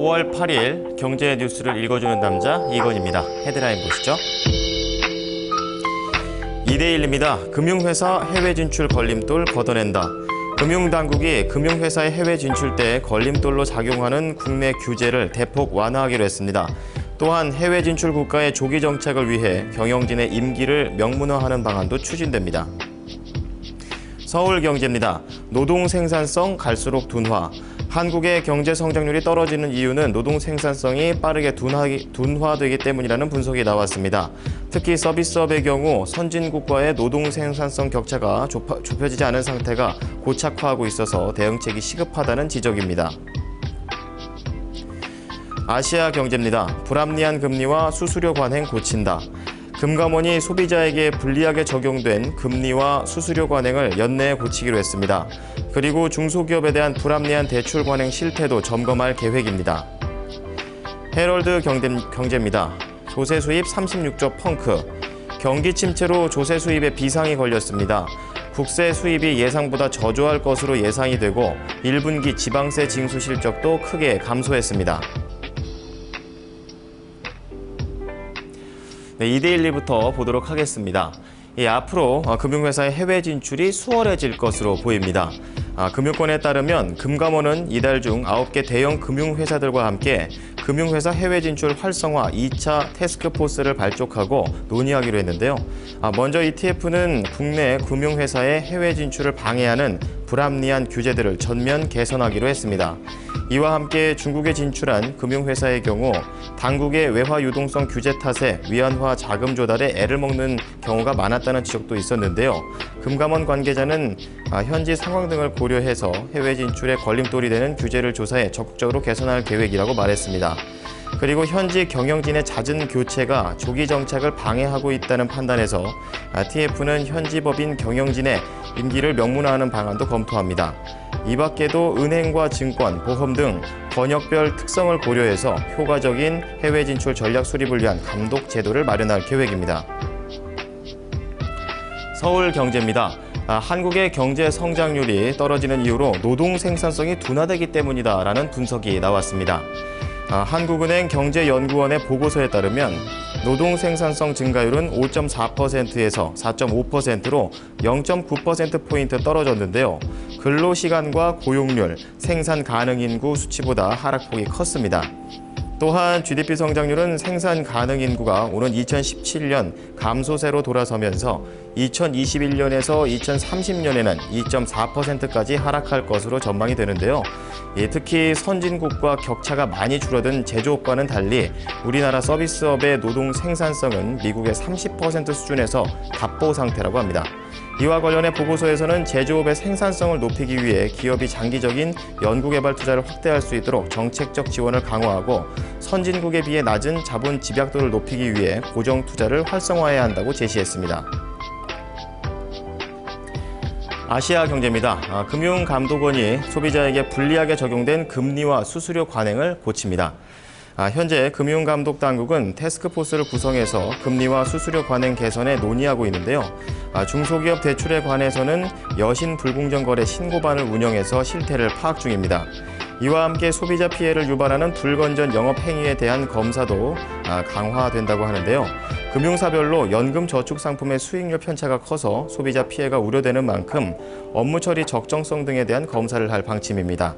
5월 8일 경제 뉴스를 읽어주는 남자 이건입니다. 헤드라인 보시죠. 2대1입니다. 금융회사 해외 진출 걸림돌 걷어낸다. 금융당국이 금융회사의 해외 진출 때 걸림돌로 작용하는 국내 규제를 대폭 완화하기로 했습니다. 또한 해외 진출 국가의 조기 정책을 위해 경영진의 임기를 명문화하는 방안도 추진됩니다. 서울경제입니다. 노동 생산성 갈수록 둔화. 한국의 경제 성장률이 떨어지는 이유는 노동 생산성이 빠르게 둔화기, 둔화 되기 때문이라는 분석이 나왔습니다. 특히 서비스업의 경우 선진국과의 노동 생산성 격차가 좁아, 좁혀지지 않은 상태가 고착화하고 있어서 대응책이 시급하다는 지적입니다. 아시아 경제입니다. 불합리한 금리와 수수료 관행 고친다. 금감원이 소비자에게 불리하게 적용된 금리와 수수료 관행을 연내에 고치기로 했습니다. 그리고 중소기업에 대한 불합리한 대출 관행 실태도 점검할 계획입니다. 헤럴드 경제, 입니다 조세 수입 36조 펑크. 경기 침체로 조세 수입에 비상이 걸렸습니다. 국세 수입이 예상보다 저조할 것으로 예상이 되고 1분기 지방세 징수 실적도 크게 감소했습니다. 네, 2대1리부터 보도록 하겠습니다. 이 앞으로 어, 금융회사의 해외 진출이 수월해질 것으로 보입니다. 아, 금융권에 따르면 금감원은 이달 중 9개 대형 금융회사들과 함께 금융회사 해외 진출 활성화 2차 태스크포스를 발족하고 논의하기로 했는데요. 아, 먼저 ETF는 국내 금융회사의 해외 진출을 방해하는 불합리한 규제들을 전면 개선하기로 했습니다. 이와 함께 중국에 진출한 금융회사의 경우 당국의 외화 유동성 규제 탓에 위안화 자금 조달에 애를 먹는 경우가 많았다는 지적도 있었는데요. 금감원 관계자는 아, 현지 상황 등을 고려해서 해외 진출에 걸림돌이 되는 규제를 조사해 적극적으로 개선할 계획이라고 말했습니다. 그리고 현지 경영진의 잦은 교체가 조기 정착을 방해하고 있다는 판단에서 TF는 현지 법인 경영진의 임기를 명문화하는 방안도 검토합니다. 이 밖에도 은행과 증권, 보험 등 번역별 특성을 고려해서 효과적인 해외 진출 전략 수립을 위한 감독 제도를 마련할 계획입니다. 서울 경제입니다. 아, 한국의 경제 성장률이 떨어지는 이유로 노동 생산성이 둔화되기 때문이다라는 분석이 나왔습니다. 아, 한국은행 경제연구원의 보고서에 따르면 노동 생산성 증가율은 5.4%에서 4.5%로 0.9%포인트 떨어졌는데요. 근로시간과 고용률, 생산 가능 인구 수치보다 하락폭이 컸습니다. 또한 GDP 성장률은 생산 가능 인구가 오는 2017년 감소세로 돌아서면서 2021년에서 2030년에는 2.4%까지 하락할 것으로 전망이 되는데요. 예, 특히 선진국과 격차가 많이 줄어든 제조업과는 달리 우리나라 서비스업의 노동 생산성은 미국의 30% 수준에서 답보 상태라고 합니다. 이와 관련해 보고서에서는 제조업의 생산성을 높이기 위해 기업이 장기적인 연구개발 투자를 확대할 수 있도록 정책적 지원을 강화하고 선진국에 비해 낮은 자본 집약도를 높이기 위해 고정 투자를 활성화해야 한다고 제시했습니다. 아시아 경제입니다. 아, 금융감독원이 소비자에게 불리하게 적용된 금리와 수수료 관행을 고칩니다. 아, 현재 금융감독당국은 테스크포스를 구성해서 금리와 수수료 관행 개선에 논의하고 있는데요. 아, 중소기업 대출에 관해서는 여신 불공정 거래 신고반을 운영해서 실태를 파악 중입니다. 이와 함께 소비자 피해를 유발하는 불건전 영업 행위에 대한 검사도 아, 강화된다고 하는데요. 금융사별로 연금 저축 상품의 수익률 편차가 커서 소비자 피해가 우려되는 만큼 업무 처리 적정성 등에 대한 검사를 할 방침입니다.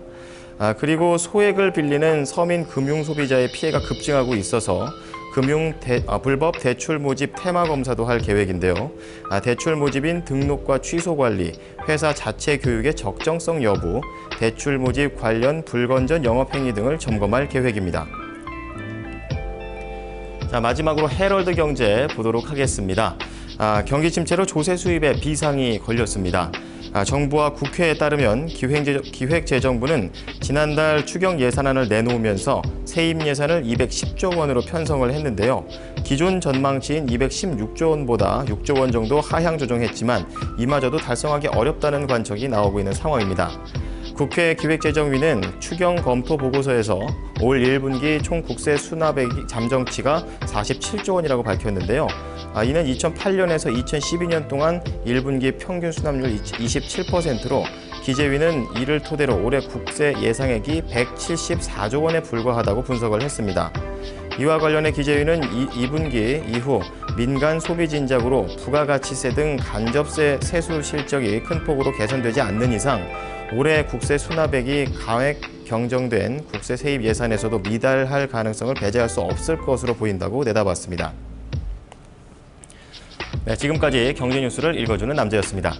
아, 그리고 소액을 빌리는 서민 금융 소비자의 피해가 급증하고 있어서 금융 대, 아, 불법 대출 모집 테마 검사도 할 계획인데요. 아, 대출 모집인 등록과 취소 관리, 회사 자체 교육의 적정성 여부, 대출 모집 관련 불건전 영업 행위 등을 점검할 계획입니다. 자, 마지막으로 헤럴드 경제 보도록 하겠습니다. 아, 경기 침체로 조세 수입에 비상이 걸렸습니다. 아, 정부와 국회에 따르면 기획재, 기획재정부는 지난달 추경 예산안을 내놓으면서 세입 예산을 210조 원으로 편성을 했는데요. 기존 전망치인 216조 원보다 6조 원 정도 하향 조정했지만 이마저도 달성하기 어렵다는 관측이 나오고 있는 상황입니다. 국회 기획재정위는 추경 검토 보고서에서 올 1분기 총 국세 수납액 잠정치가 47조 원이라고 밝혔는데요. 아, 이는 2008년에서 2012년 동안 1분기 평균 수납률 27%로 기재위는 이를 토대로 올해 국세 예상액이 174조 원에 불과하다고 분석을 했습니다. 이와 관련해 기재위는 이, 2분기 이후 민간 소비 진작으로 부가가치세 등 간접세 세수 실적이 큰 폭으로 개선되지 않는 이상 올해 국세 수납액이 가액 경정된 국세 세입 예산에서도 미달할 가능성을 배제할 수 없을 것으로 보인다고 내다봤습니다. 네, 지금까지 경제 뉴스를 읽어주는 남자였습니다.